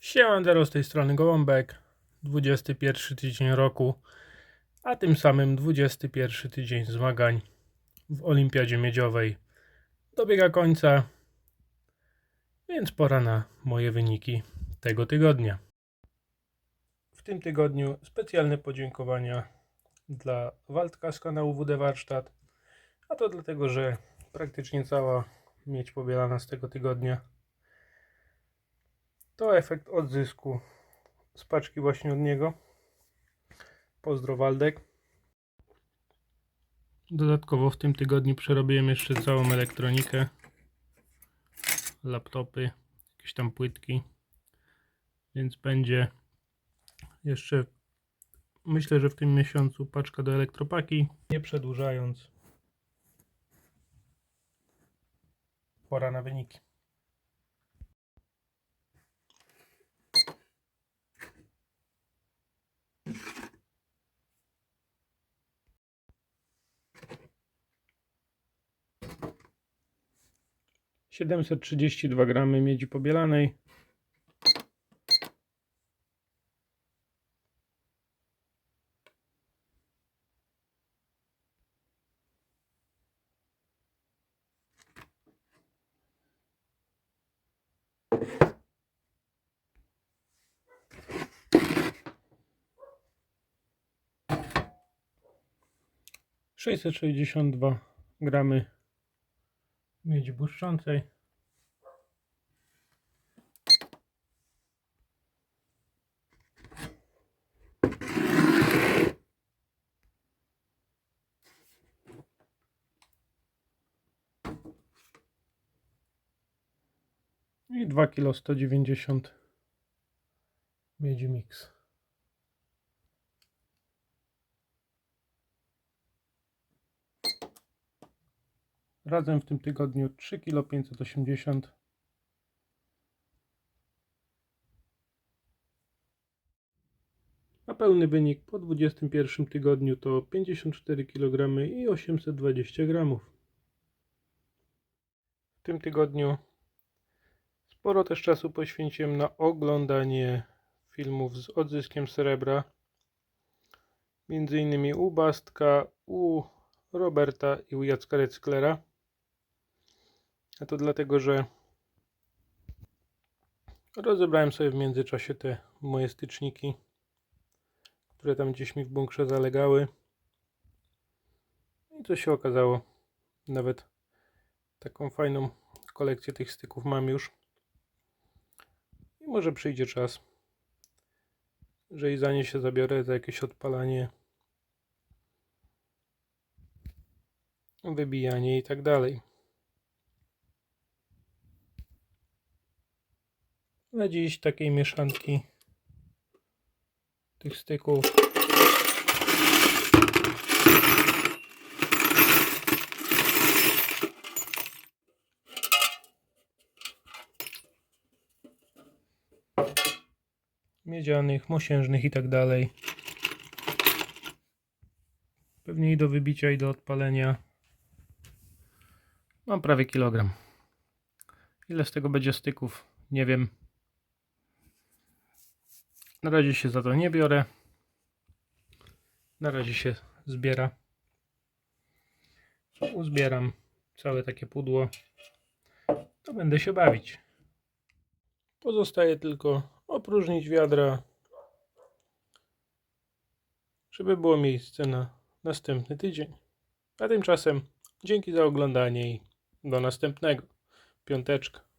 Siemandero z tej strony Gołąbek, 21 tydzień roku, a tym samym 21 tydzień zmagań w Olimpiadzie Miedziowej. Dobiega końca, więc pora na moje wyniki tego tygodnia. W tym tygodniu specjalne podziękowania dla Waldka z kanału WD Warsztat, a to dlatego, że praktycznie cała miedź pobielana z tego tygodnia to efekt odzysku z paczki właśnie od niego. Pozdro Waldek. Dodatkowo w tym tygodniu przerobiłem jeszcze całą elektronikę. Laptopy, jakieś tam płytki. Więc będzie jeszcze myślę, że w tym miesiącu paczka do elektropaki. Nie przedłużając. Pora na wyniki. Siedemset trzydzieści dwa gramy miedzi pobielanej. Sześćset sześćdziesiąt dwa gramy miedzi błyszczącej. I 2 kg 190 miedzi mix. Razem w tym tygodniu 3 kg 580 A pełny wynik po 21 tygodniu to 54 kg i 820 gramów. W tym tygodniu sporo też czasu poświęciłem na oglądanie filmów z odzyskiem srebra. Między innymi u Bastka, u Roberta i u Jacka Recklera. A to dlatego, że rozebrałem sobie w międzyczasie te moje styczniki, które tam gdzieś mi w bunkrze zalegały. I to się okazało. Nawet taką fajną kolekcję tych styków mam już. I może przyjdzie czas, że i za nie się zabiorę za jakieś odpalanie, wybijanie i tak dalej. Na dziś takiej mieszanki tych styków miedzianych, mosiężnych i tak dalej. Pewnie i do wybicia i do odpalenia. Mam prawie kilogram. Ile z tego będzie styków? Nie wiem. Na razie się za to nie biorę. Na razie się zbiera. Uzbieram całe takie pudło. To będę się bawić. Pozostaje tylko opróżnić wiadra, żeby było miejsce na następny tydzień. A tymczasem dzięki za oglądanie i do następnego. Piąteczka.